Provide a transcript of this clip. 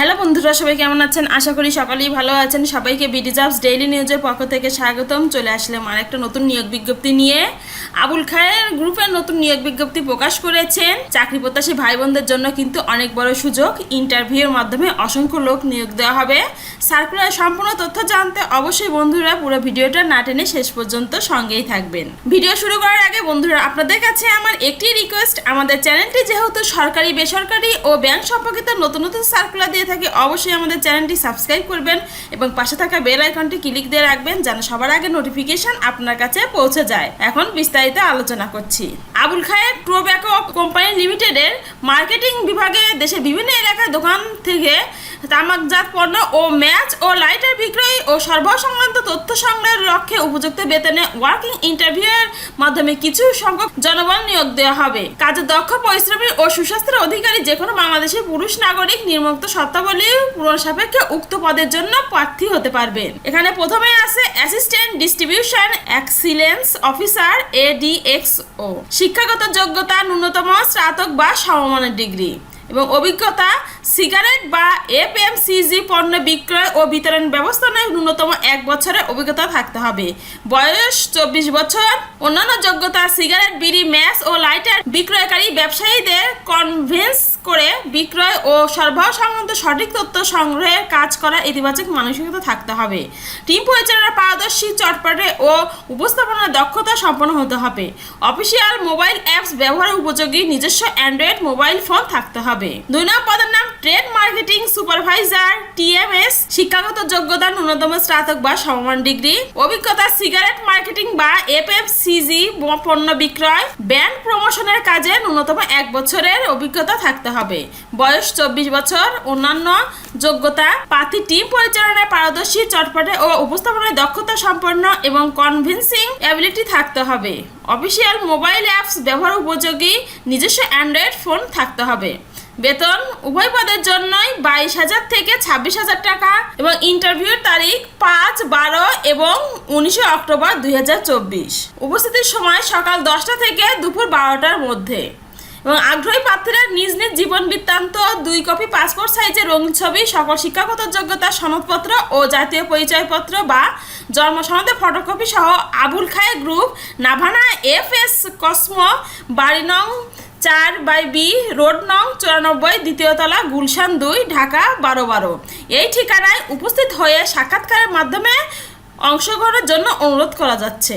Hello বন্ধুরা, সবাই কেমন আছেন? আশা করি সকলেই ভালো আছেন। সবাইকে বিডিজাবস ডেইলি নিউজের পক্ষ থেকে স্বাগতম। চলে আসলাম আর একটা নতুন নিয়োগ বিজ্ঞপ্তি নিয়ে। আবুল খায়ের গ্রুপের নতুন নিয়োগ বিজ্ঞপ্তি প্রকাশ করেছেন। চাকরি প্রত্যাশী ভাই বোনদের জন্য কিন্তু অনেক বড় সুযোগ। ইন্টারভিউর মাধ্যমে অসংখ্য লোক নিয়োগ দেওয়া হবে। সার্কুলার সম্পূর্ণ তথ্য জানতে অবশ্যই বন্ধুরা পুরো ভিডিওটা না টেনে শেষ পর্যন্ত সঙ্গেই থাকবেন। ভিডিও শুরু করার আগে বন্ধুরা, আপনাদের কাছে আমার একটি রিকোয়েস্ট আমাদের চ্যানেলটি যেহেতু সরকারি, বেসরকারি ও ব্যাংক সম্পর্কিত নতুন নতুন সার্কুলার দিয়ে থাকে, অবশ্যই আমাদের চ্যানেলটি সাবস্ক্রাইব করবেন এবং পাশে থাকা বেল আইকনটি ক্লিক দিয়ে রাখবেন যেন সবার আগে নোটিফিকেশন আপনার কাছে পৌঁছে যায়। এখন বিস্তারিত আলোচনা করছি। আবুল খায়ের টোব্যাকো কোম্পানি লিমিটেডের মার্কেটিং বিভাগে দেশের বিভিন্ন এলাকার দোকান থেকে তামাকজাত পণ্য ও ম্যাচ ও লাইটার বিক্রয় ও সরবরাহ সংক্রান্ত তথ্য সংগ্রহের লক্ষ্যে উপযুক্ত বেতনে ওয়ার্কিং ইন্টারভিউয়ের মাধ্যমে কিছু সংখ্যক জনবল নিয়োগ দেওয়া হবে। কাজে দক্ষ, পরিশ্রমী ও সুস্বাস্থ্যের অধিকারী যে কোনো বাংলাদেশের পুরুষ নাগরিক নির্মুক্ত সত্তাবলী পূরণ সাপেক্ষে উক্ত পদের জন্য প্রার্থী হতে পারবেন। এখানে প্রথমে আছে assistant distribution excellence officer ADXO শিক্ষাগত যোগ্যতা ন্যূনতম স্নাতক বা সমমানের ডিগ্রি। এবং অভিজ্ঞতা, সিগারেট বা এফএমসিজি পণ্য বিক্রয় ও বিতরণ ব্যবস্থাপনায় ন্যূনতম এক বছরের অভিজ্ঞতা থাকতে হবে। বয়স চব্বিশ বছর, অন্যান্য যোগ্যতা, সিগারেট, বিড়ি, ম্যাচ ও লাইটার বিক্রয়কারী ব্যবসায়ীদের কনভেন্স করে বিক্রয় ও সরবরাহ সংক্রান্ত সঠিক তথ্য সংগ্রহের কাজ করার ইতিবাচক মানসিকতা থাকতে হবে। টিম পরিচালনার পারদর্শী, চটপটে ও উপস্থাপনার দক্ষতা সম্পন্ন হতে হবে। অফিসিয়াল মোবাইল অ্যাপস ব্যবহার উপযোগী নিজস্ব অ্যান্ড্রয়েড মোবাইল ফোন থাকতে হবে। দুই নম্বর পদের নাম, ট্রেড মার্কেটিং সুপারভাইজার টিএমএস শিক্ষাগত যোগ্যতা ন্যূনতম স্নাতক বা সমমান ডিগ্রি, অভিজ্ঞতা সিগারেট মার্কেটিং বা এফএফসিজি পণ্য বিক্রয় ব্যান্ড প্রমোশনের কাজে ন্যূনতম এক বছরের অভিজ্ঞতা থাকতে হবে। বয়স চব্বিশ বছর, অন্যান্য যোগ্যতা, পাতি টিম পরিচালনায় পারদর্শী, চটপটে ও উপস্থাপনায় দক্ষতা সম্পন্ন এবং কনভিন্সিং অ্যাবিলিটি থাকতে হবে। অফিসিয়াল মোবাইল অ্যাপস ব্যবহার উপযোগী, নিজস্ব অ্যান্ড্রয়েড ফোন থাকতে হবে। বেতন উভয় পদের জন্যই বাইশ হাজার থেকে ছাব্বিশ হাজার টাকা এবং ইন্টারভিউর তারিখ পাঁচ, বারো এবং উনিশে অক্টোবর দুই হাজার চব্বিশ। উপস্থিতির সময় সকাল দশটা থেকে দুপুর বারোটার মধ্যে। এবং আগ্রহী প্রার্থীরা নিজ নিজ জীবন বৃত্তান্ত, দুই কপি পাসপোর্ট সাইজের রঙিন ছবি, সকল শিক্ষাগত যোগ্যতা সনদপত্র ও জাতীয় পরিচয়পত্র বা জন্ম সনদের ফটোকপি সহ Abul Khair group Navana F S Cosmo বাড়ি নং চার বাই বি, রোড নং চুরানব্বই দ্বিতীয়তলা গুলশান দুই, ঢাকা বারো বারো। এই ঠিকানায় উপস্থিত হয়ে সাক্ষাৎকারের মাধ্যমে অংশগ্রহণের জন্য অনুরোধ করা যাচ্ছে।